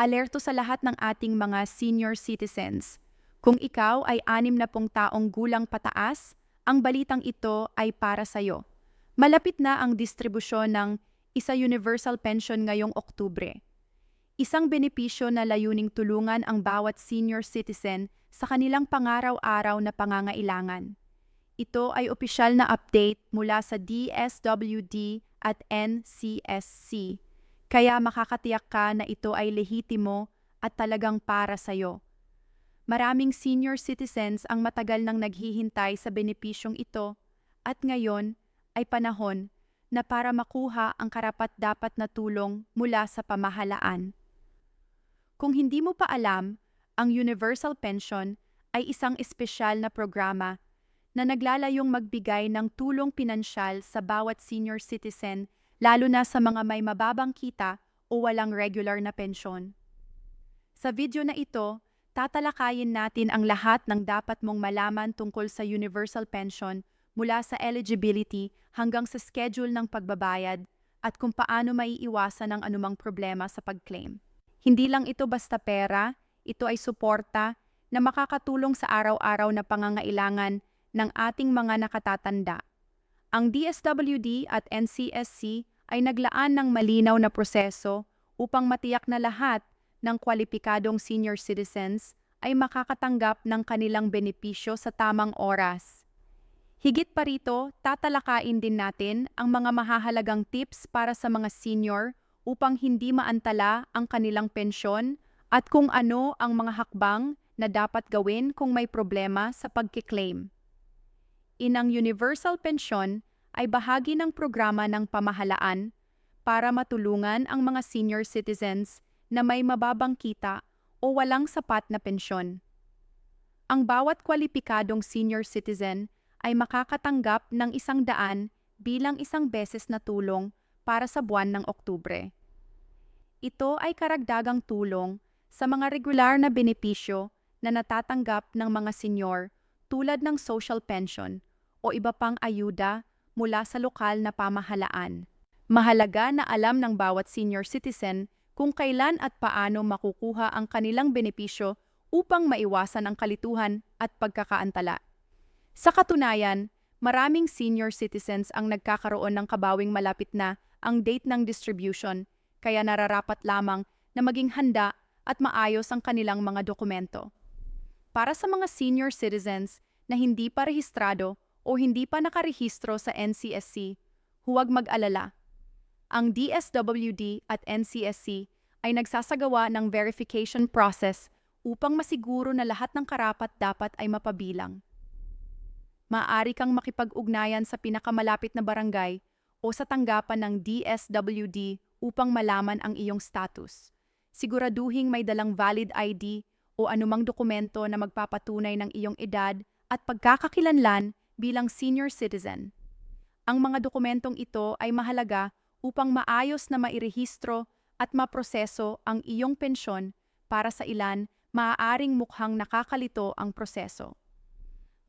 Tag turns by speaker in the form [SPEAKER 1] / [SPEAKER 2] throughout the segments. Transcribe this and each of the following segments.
[SPEAKER 1] alerto sa lahat ng ating mga senior citizens. Kung ikaw ay anim na pong taong gulang pataas, ang balitang ito ay para sa'yo. Malapit na ang distribusyon ng isa universal pension ngayong Oktubre. Isang benepisyo na layuning tulungan ang bawat senior citizen sa kanilang pangaraw-araw na pangangailangan. Ito ay opisyal na update mula sa DSWD at NCSC, kaya makakatiyak ka na ito ay lehitimo at talagang para sa'yo. Maraming senior citizens ang matagal nang naghihintay sa benepisyong ito at ngayon ay panahon na para makuha ang karapat-dapat na tulong mula sa pamahalaan. Kung hindi mo pa alam, ang Universal Pension ay isang espesyal na programa na naglalayong magbigay ng tulong pinansyal sa bawat senior citizen lalo na sa mga may mababang kita o walang regular na pensyon. Sa video na ito, tatalakayin natin ang lahat ng dapat mong malaman tungkol sa Universal Pension mula sa eligibility hanggang sa schedule ng pagbabayad at kung paano maiiwasan ang anumang problema sa pag-claim. Hindi lang ito basta pera, ito ay suporta na makakatulong sa araw-araw na pangangailangan ng ating mga nakatatanda. Ang DSWD at NCSC ay naglaan ng malinaw na proseso upang matiyak na lahat ng kwalipikadong senior citizens ay makakatanggap ng kanilang benepisyo sa tamang oras. Higit pa rito, tatalakain din natin ang mga mahahalagang tips para sa mga senior upang hindi maantala ang kanilang pensyon at kung ano ang mga hakbang na dapat gawin kung may problema sa pagkiklaim. Inang Universal Pension ay bahagi ng programa ng pamahalaan para matulungan ang mga senior citizens na may mababang kita o walang sapat na pensyon. Ang bawat kwalipikadong senior citizen ay makakatanggap ng isang daan bilang isang beses na tulong para sa buwan ng Oktubre. Ito ay karagdagang tulong sa mga regular na benepisyo na natatanggap ng mga senyor tulad ng social pension o iba pang ayuda mula sa lokal na pamahalaan. Mahalaga na alam ng bawat senior citizen kung kailan at paano makukuha ang kanilang benepisyo upang maiwasan ang kalituhan at pagkakaantala. Sa katunayan, maraming senior citizens ang nagkakaroon ng kabawing malapit na ang date ng distribution, kaya nararapat lamang na maging handa at maayos ang kanilang mga dokumento. Para sa mga senior citizens na hindi pa rehistrado o hindi pa nakarehistro sa NCSC, huwag mag-alala. Ang DSWD at NCSC ay nagsasagawa ng verification process upang masiguro na lahat ng karapat dapat ay mapabilang maaari kang makipag-ugnayan sa pinakamalapit na barangay o sa tanggapan ng DSWD upang malaman ang iyong status. Siguraduhing may dalang valid ID o anumang dokumento na magpapatunay ng iyong edad at pagkakakilanlan bilang senior citizen. Ang mga dokumentong ito ay mahalaga upang maayos na mairehistro at maproseso ang iyong pensyon para sa ilan maaaring mukhang nakakalito ang proseso.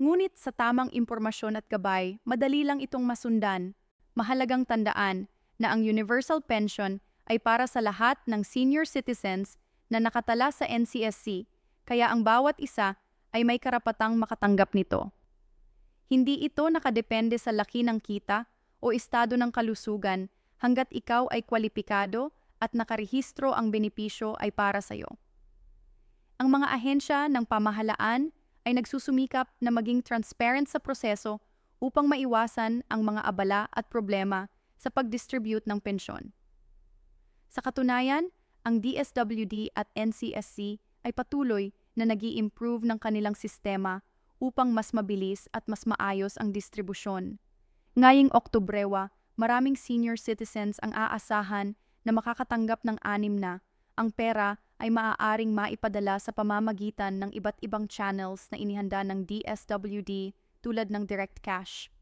[SPEAKER 1] Ngunit sa tamang impormasyon at gabay, madali lang itong masundan. Mahalagang tandaan na ang universal pension ay para sa lahat ng senior citizens na nakatala sa NCSC, kaya ang bawat isa ay may karapatang makatanggap nito. Hindi ito nakadepende sa laki ng kita o estado ng kalusugan hanggat ikaw ay kwalipikado at nakarehistro ang benepisyo ay para sa iyo. Ang mga ahensya ng pamahalaan ay nagsusumikap na maging transparent sa proseso upang maiwasan ang mga abala at problema sa pag-distribute ng pensyon. Sa katunayan, ang DSWD at NCSC ay patuloy na nag improve ng kanilang sistema upang mas mabilis at mas maayos ang distribusyon. Ngayong Oktobrewa, maraming senior citizens ang aasahan na makakatanggap ng anim na ang pera ay maaaring maipadala sa pamamagitan ng iba't ibang channels na inihanda ng DSWD tulad ng direct cash.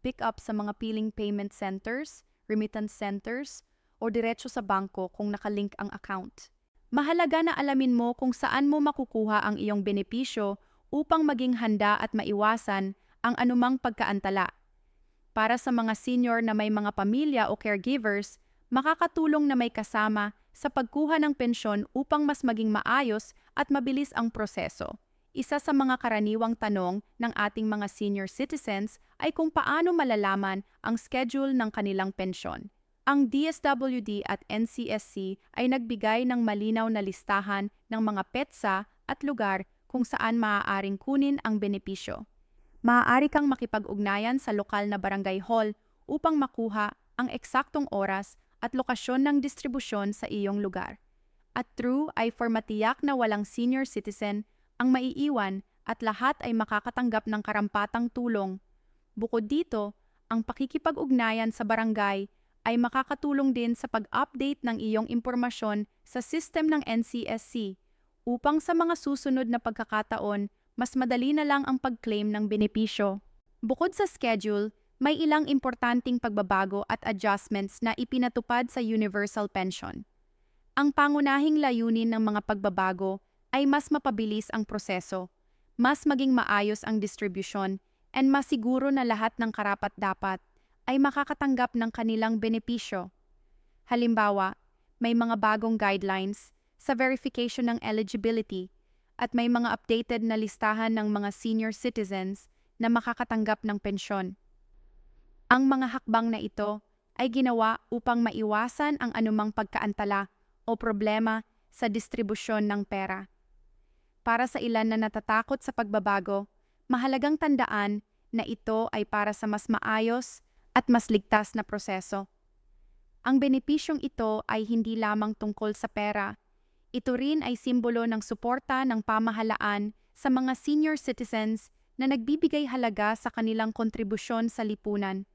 [SPEAKER 1] Pick up sa mga piling payment centers, remittance centers, o diretso sa bangko kung nakalink ang account. Mahalaga na alamin mo kung saan mo makukuha ang iyong benepisyo upang maging handa at maiwasan ang anumang pagkaantala. Para sa mga senior na may mga pamilya o caregivers, makakatulong na may kasama sa pagkuha ng pensyon upang mas maging maayos at mabilis ang proseso. Isa sa mga karaniwang tanong ng ating mga senior citizens ay kung paano malalaman ang schedule ng kanilang pensyon. Ang DSWD at NCSC ay nagbigay ng malinaw na listahan ng mga petsa at lugar kung saan maaaring kunin ang benepisyo. Maaari kang makipag-ugnayan sa lokal na barangay hall upang makuha ang eksaktong oras at lokasyon ng distribusyon sa iyong lugar. At true ay for matiyak na walang senior citizen ang maiiwan at lahat ay makakatanggap ng karampatang tulong. Bukod dito, ang pakikipag-ugnayan sa barangay ay makakatulong din sa pag-update ng iyong impormasyon sa system ng NCSC upang sa mga susunod na pagkakataon, mas madali na lang ang pag-claim ng benepisyo. Bukod sa schedule, may ilang importanteng pagbabago at adjustments na ipinatupad sa Universal Pension. Ang pangunahing layunin ng mga pagbabago ay mas mapabilis ang proseso, mas maging maayos ang distribution, and masiguro na lahat ng karapat-dapat ay makakatanggap ng kanilang benepisyo. Halimbawa, may mga bagong guidelines sa verification ng eligibility at may mga updated na listahan ng mga senior citizens na makakatanggap ng pensyon. Ang mga hakbang na ito ay ginawa upang maiwasan ang anumang pagkaantala o problema sa distribusyon ng pera. Para sa ilan na natatakot sa pagbabago, mahalagang tandaan na ito ay para sa mas maayos at mas ligtas na proseso. Ang benepisyong ito ay hindi lamang tungkol sa pera. Ito rin ay simbolo ng suporta ng pamahalaan sa mga senior citizens na nagbibigay halaga sa kanilang kontribusyon sa lipunan.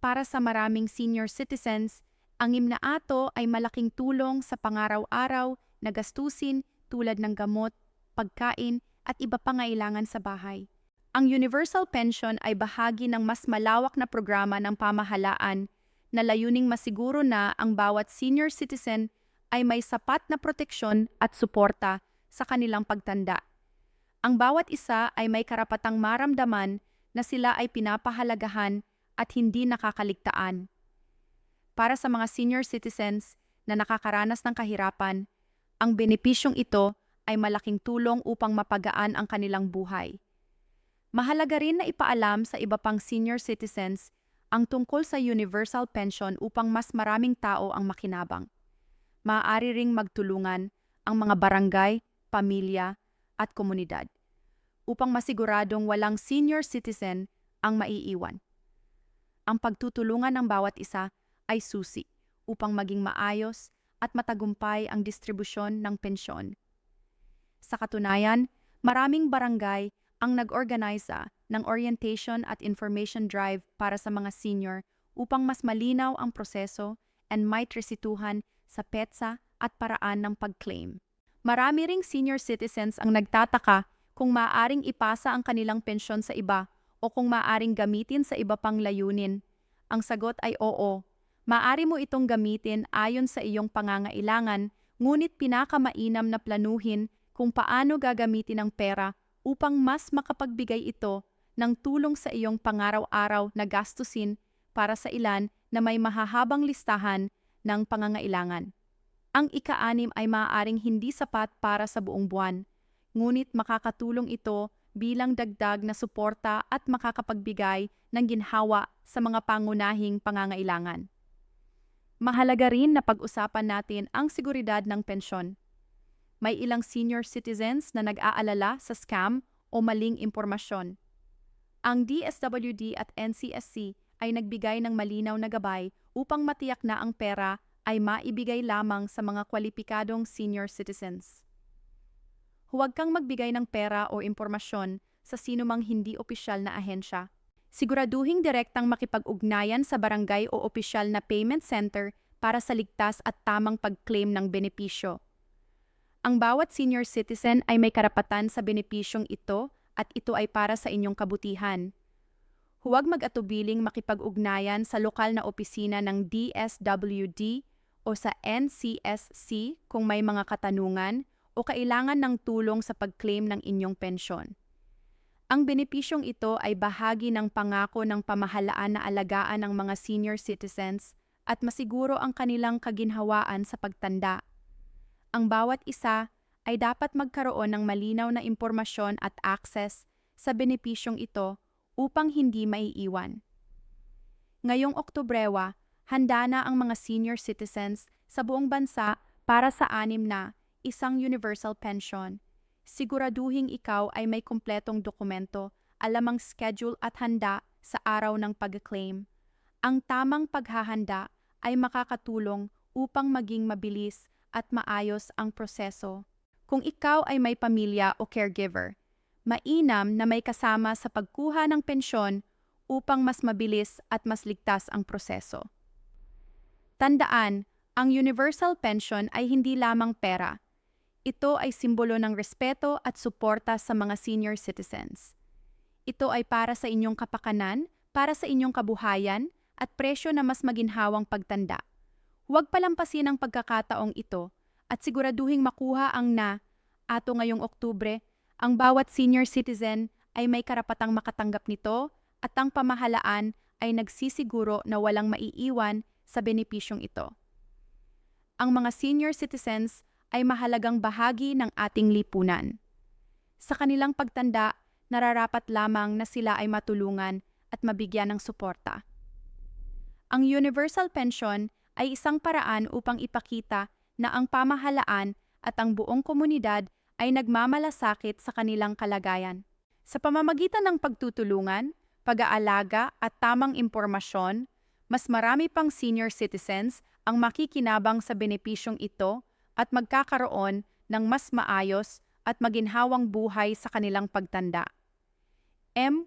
[SPEAKER 1] Para sa maraming senior citizens, ang imnaato ay malaking tulong sa pangaraw-araw na gastusin tulad ng gamot, pagkain at iba pang ngailangan sa bahay. Ang universal pension ay bahagi ng mas malawak na programa ng pamahalaan na layuning masiguro na ang bawat senior citizen ay may sapat na proteksyon at suporta sa kanilang pagtanda. Ang bawat isa ay may karapatang maramdaman na sila ay pinapahalagahan at hindi nakakaligtaan. Para sa mga senior citizens na nakakaranas ng kahirapan, ang benepisyong ito ay malaking tulong upang mapagaan ang kanilang buhay. Mahalaga rin na ipaalam sa iba pang senior citizens ang tungkol sa universal pension upang mas maraming tao ang makinabang. Maaari ring magtulungan ang mga barangay, pamilya, at komunidad upang masiguradong walang senior citizen ang maiiwan. Ang pagtutulungan ng bawat isa ay susi upang maging maayos at matagumpay ang distribusyon ng pensyon. Sa katunayan, maraming barangay ang nag-organisa ng orientation at information drive para sa mga senior upang mas malinaw ang proseso and might resituhan sa petsa at paraan ng pag-claim. Marami ring senior citizens ang nagtataka kung maaaring ipasa ang kanilang pensyon sa iba o kung maaaring gamitin sa iba pang layunin. Ang sagot ay oo. Maari mo itong gamitin ayon sa iyong pangangailangan, ngunit pinakamainam na planuhin kung paano gagamitin ang pera upang mas makapagbigay ito ng tulong sa iyong pangaraw-araw na gastusin para sa ilan na may mahahabang listahan ng pangangailangan. Ang ika-anim ay maaaring hindi sapat para sa buong buwan, ngunit makakatulong ito bilang dagdag na suporta at makakapagbigay ng ginhawa sa mga pangunahing pangangailangan. Mahalaga rin na pag-usapan natin ang seguridad ng pensyon may ilang senior citizens na nag-aalala sa scam o maling impormasyon. Ang DSWD at NCSC ay nagbigay ng malinaw na gabay upang matiyak na ang pera ay maibigay lamang sa mga kwalipikadong senior citizens. Huwag kang magbigay ng pera o impormasyon sa sinumang hindi opisyal na ahensya. Siguraduhing direktang makipag-ugnayan sa barangay o opisyal na payment center para sa ligtas at tamang pag-claim ng benepisyo. Ang bawat senior citizen ay may karapatan sa benepisyong ito at ito ay para sa inyong kabutihan. Huwag mag-atubiling makipag-ugnayan sa lokal na opisina ng DSWD o sa NCSC kung may mga katanungan o kailangan ng tulong sa pag-claim ng inyong pensyon. Ang benepisyong ito ay bahagi ng pangako ng pamahalaan na alagaan ng mga senior citizens at masiguro ang kanilang kaginhawaan sa pagtanda. Ang bawat isa ay dapat magkaroon ng malinaw na impormasyon at access sa benepisyong ito upang hindi maiiwan. Ngayong Oktobrewa, handa na ang mga senior citizens sa buong bansa para sa anim na isang universal pension. Siguraduhing ikaw ay may kumpletong dokumento, alam ang schedule at handa sa araw ng pag-claim. Ang tamang paghahanda ay makakatulong upang maging mabilis at maayos ang proseso. Kung ikaw ay may pamilya o caregiver, mainam na may kasama sa pagkuha ng pensyon upang mas mabilis at mas ligtas ang proseso. Tandaan, ang universal pension ay hindi lamang pera. Ito ay simbolo ng respeto at suporta sa mga senior citizens. Ito ay para sa inyong kapakanan, para sa inyong kabuhayan, at presyo na mas maginhawang pagtanda. Huwag palampasin ang pagkakataong ito at siguraduhing makuha ang na ato ngayong Oktubre, ang bawat senior citizen ay may karapatang makatanggap nito at ang pamahalaan ay nagsisiguro na walang maiiwan sa benepisyong ito. Ang mga senior citizens ay mahalagang bahagi ng ating lipunan. Sa kanilang pagtanda, nararapat lamang na sila ay matulungan at mabigyan ng suporta. Ang universal pension ay isang paraan upang ipakita na ang pamahalaan at ang buong komunidad ay nagmamalasakit sa kanilang kalagayan. Sa pamamagitan ng pagtutulungan, pag-aalaga at tamang impormasyon, mas marami pang senior citizens ang makikinabang sa benepisyong ito at magkakaroon ng mas maayos at maginhawang buhay sa kanilang pagtanda. M.